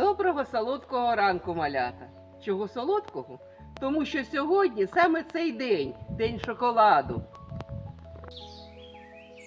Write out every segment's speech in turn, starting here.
Доброго солодкого ранку, малята. Чого солодкого? Тому що сьогодні саме цей день, день шоколаду.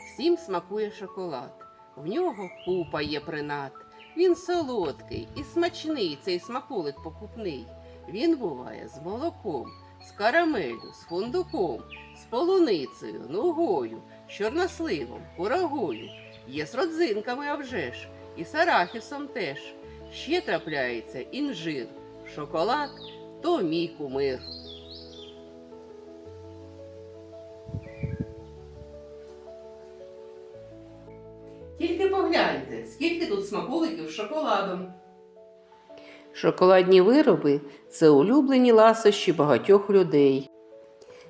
Всім смакує шоколад. В нього купа є принад. Він солодкий і смачний цей смаколик покупний. Він буває з молоком, з карамеллю, з фундуком, з полуницею, нугою, з чорносливом, курагою. Є з родзинками, а вже ж, і з арахісом теж. Ще трапляється інжир, шоколад то мій кумир. Тільки погляньте, скільки тут смаколиків з шоколадом. Шоколадні вироби це улюблені ласощі багатьох людей,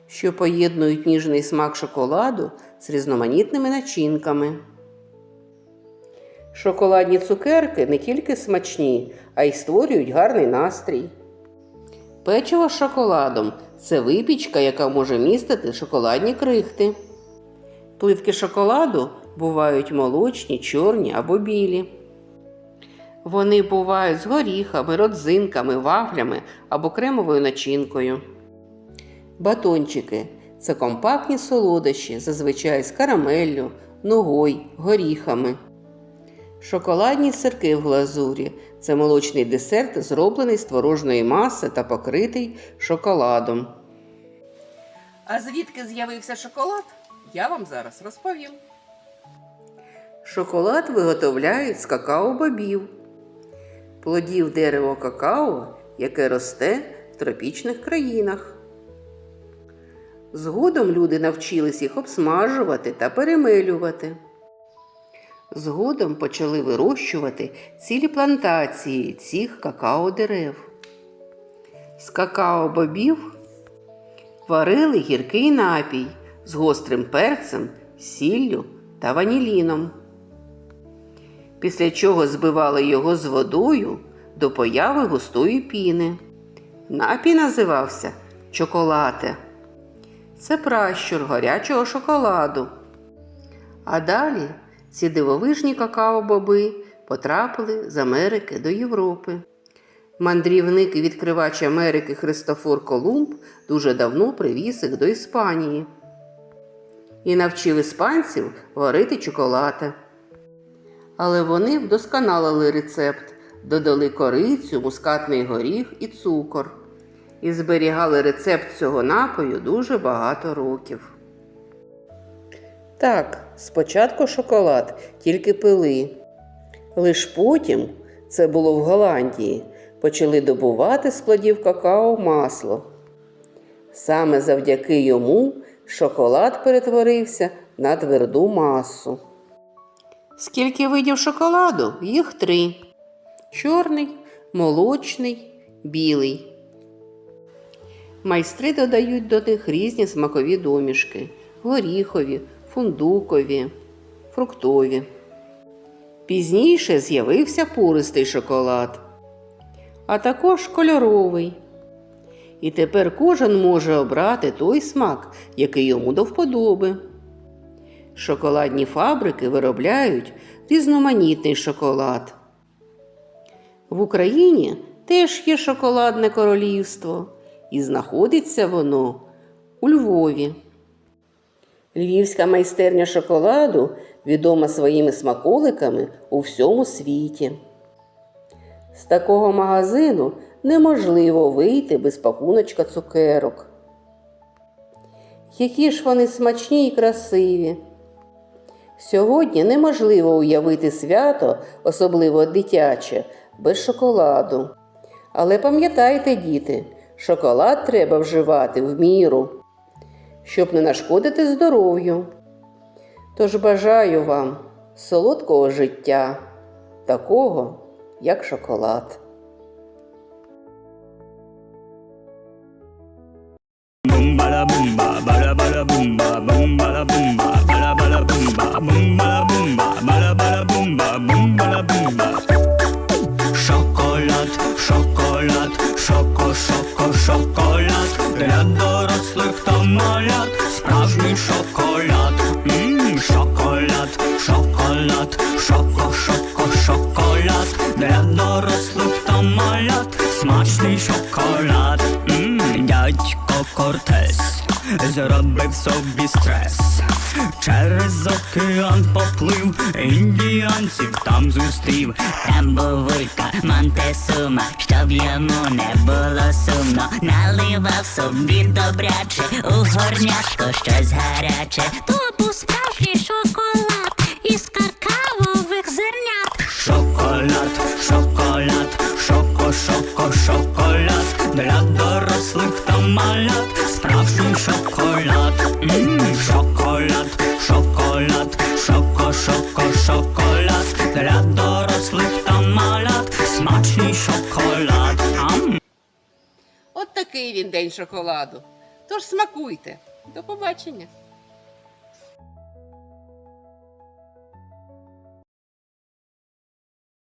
що поєднують ніжний смак шоколаду з різноманітними начинками. Шоколадні цукерки не тільки смачні, а й створюють гарний настрій. Печиво з шоколадом це випічка, яка може містити шоколадні крихти. Плитки шоколаду бувають молочні, чорні або білі. Вони бувають з горіхами, родзинками, вафлями або кремовою начинкою. Батончики це компактні солодощі, зазвичай з карамеллю, ногой, горіхами. Шоколадні сирки в глазурі це молочний десерт, зроблений з творожної маси та покритий шоколадом. А звідки з'явився шоколад? Я вам зараз розповім. Шоколад виготовляють з какао-бобів, плодів дерева какао, яке росте в тропічних країнах. Згодом люди навчились їх обсмажувати та перемелювати. Згодом почали вирощувати цілі плантації цих какао-дерев. З какао-бобів варили гіркий напій з гострим перцем, сіллю та ваніліном. Після чого збивали його з водою до появи густої піни. Напій називався чоколате. Це пращур гарячого шоколаду. А далі ці дивовижні какао-боби потрапили з Америки до Європи. Мандрівник і відкривач Америки Христофор Колумб дуже давно привіз їх до Іспанії і навчив іспанців варити чоколате. Але вони вдосконалили рецепт, додали корицю, мускатний горіх і цукор і зберігали рецепт цього напою дуже багато років. Так, спочатку шоколад тільки пили. Лиш потім, це було в Голландії, почали добувати з плодів какао масло. Саме завдяки йому шоколад перетворився на тверду масу. Скільки видів шоколаду? Їх три: чорний, молочний, білий. Майстри додають до них різні смакові домішки горіхові, фундукові, фруктові. Пізніше з'явився пуристий шоколад, а також кольоровий. І тепер кожен може обрати той смак, який йому до вподоби. Шоколадні фабрики виробляють різноманітний шоколад. В Україні теж є шоколадне королівство, і знаходиться воно у Львові. Львівська майстерня шоколаду відома своїми смаколиками у всьому світі. З такого магазину неможливо вийти без пакуночка цукерок. Які ж вони смачні і красиві. Сьогодні неможливо уявити свято, особливо дитяче, без шоколаду. Але пам'ятайте, діти, шоколад треба вживати в міру, щоб не нашкодити здоров'ю. Тож бажаю вам солодкого життя, такого, як шоколад. Boom bada boom ba дорослих та малят, справжній шоколад, Ммм, шоколад, шоколад, шоко, шоко, шоколад, для дорослих та малят, смачний шоколад, Ммм, дядько Кортес зробив собі стрес. Через океан поплив, індіанців там зустрів. Там був вулька Монтесума, щоб йому не було сумно, наливав собі добряче у горнятко щось гаряче. То справжній Шоколад, шоколад, шоколад, шоко, шоко, шоколад для дорослих та малят. Смачний шоколад. От такий він день шоколаду. Тож смакуйте. До побачення.